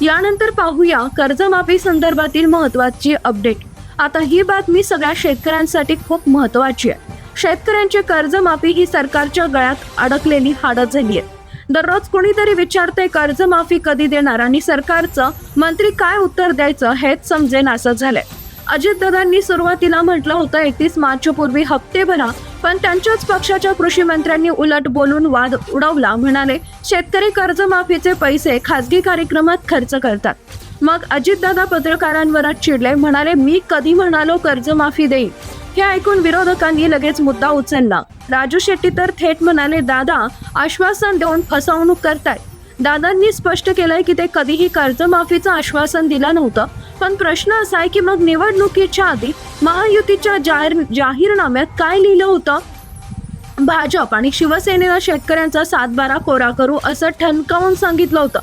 यानंतर पाहूया कर्जमाफी संदर्भातील महत्वाची अपडेट आता ही बातमी सगळ्या शेतकऱ्यांसाठी खूप महत्वाची आहे. शेतकऱ्यांची कर्जमाफी ही सरकारच्या गळ्यात अडकलेली हाडत झाली आहे दररोज कोणीतरी विचारते कर्जमाफी कधी देणार? आणि सरकारचं मंत्री काय उत्तर द्यायचं हेच समजेन असं झालंय. अजितदादांनी सुरुवातीला म्हटलं होतं एकतीस मार्च पूर्वी हप्ते भरा पण त्यांच्याच पक्षाच्या कृषी मंत्र्यांनी उलट बोलून वाद उडवला. म्हणाले शेतकरी कर्जमाफीचे पैसे खासगी कार्यक्रमात खर्च करतात. मग अजितदादा पत्रकारांवरच चिडले. म्हणाले मी कधी म्हणालो कर्जमाफी देईन हे ऐकून विरोधकांनी लगेच मुद्दा उचलला. राजू शेट्टी तर थेट म्हणाले दादा आश्वासन देऊन फसवणूक करतायत दादांनी स्पष्ट केलंय की ते कधीही कर्जमाफीचं आश्वासन दिलं नव्हतं. पण प्रश्न असा आहे की मग निवडणुकीच्या आधी महायुतीच्या जाहीर जाहीरनाम्यात काय लिहिलं होतं? भाजप आणि शिवसेनेनं शेतकऱ्यांचा सातबारा कोरा करू असं ठणकावून सांगितलं होतं.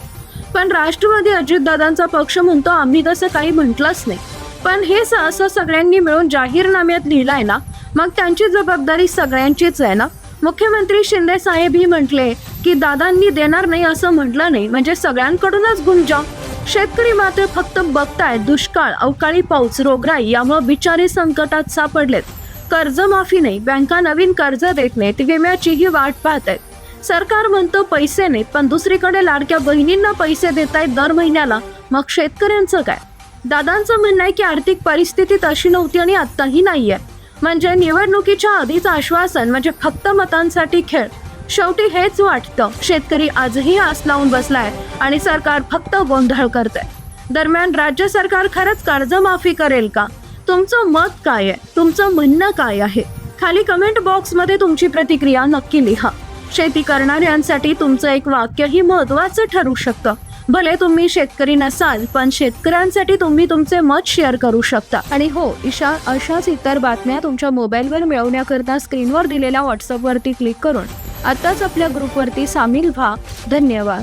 पण राष्ट्रवादी अजितदादांचा पक्ष म्हणतो आम्ही तसं काही म्हटलंच नाही. पण हे स- असं सगळ्यांनी मिळून जाहीरनाम्यात लिहिलंय ना मग त्यांची जबाबदारी सगळ्यांचीच आहे ना? मुख्यमंत्री शिंदे साहेब ही म्हटले की दादांनी देणार नाही असं म्हटलं नाही म्हणजे सगळ्यांकडूनच गुंजा. शेतकरी मात्र फक्त बघताय दुष्काळ अवकाळी पाऊस रोगराई यामुळे बिचारे संकटात सापडलेत. कर्जमाफी नाही बँका नवीन कर्ज देत नाहीत विम्याचीही वाट पाहत आहेत सरकार म्हणतं पैसे नाहीत पण दुसरीकडे लाडक्या बहिणींना पैसे देत आहेत दर महिन्याला. मग शेतकऱ्यांचं काय? दादांचं म्हणणं आहे की आर्थिक परिस्थिती तशी नव्हती आणि आत्ताही नाहीये. म्हणजे निवडणुकीच्या आधीच आश्वासन म्हणजे फक्त मतांसाठी खेळ. शेवटी हेच वाटतं. शेतकरी आजही आस लावून बसलाय आणि सरकार फक्त गोंधळ करतंय. दरम्यान राज्य सरकार खरंच कर्जमाफी करेल का? तुमचं मत काय आहे? तुमचं म्हणणं काय आहे? खाली कमेंट बॉक्समध्ये तुमची प्रतिक्रिया नक्की लिहा. शेती करणाऱ्यांसाठी तुमचं एक वाक्यही महत्वाचं ठरू शकतं. भले तुम्ही शेतकरी नसाल पण शेतकऱ्यांसाठी तुम्ही तुमचे मत शेअर करू शकता. आणि हो इशा अशाच इतर बातम्या तुमच्या मोबाईलवर मिळवण्याकरता स्क्रीनवर दिलेल्या व्हॉट्सअपवरती क्लिक करून आताच आपल्या ग्रुपवरती सामील व्हा. धन्यवाद.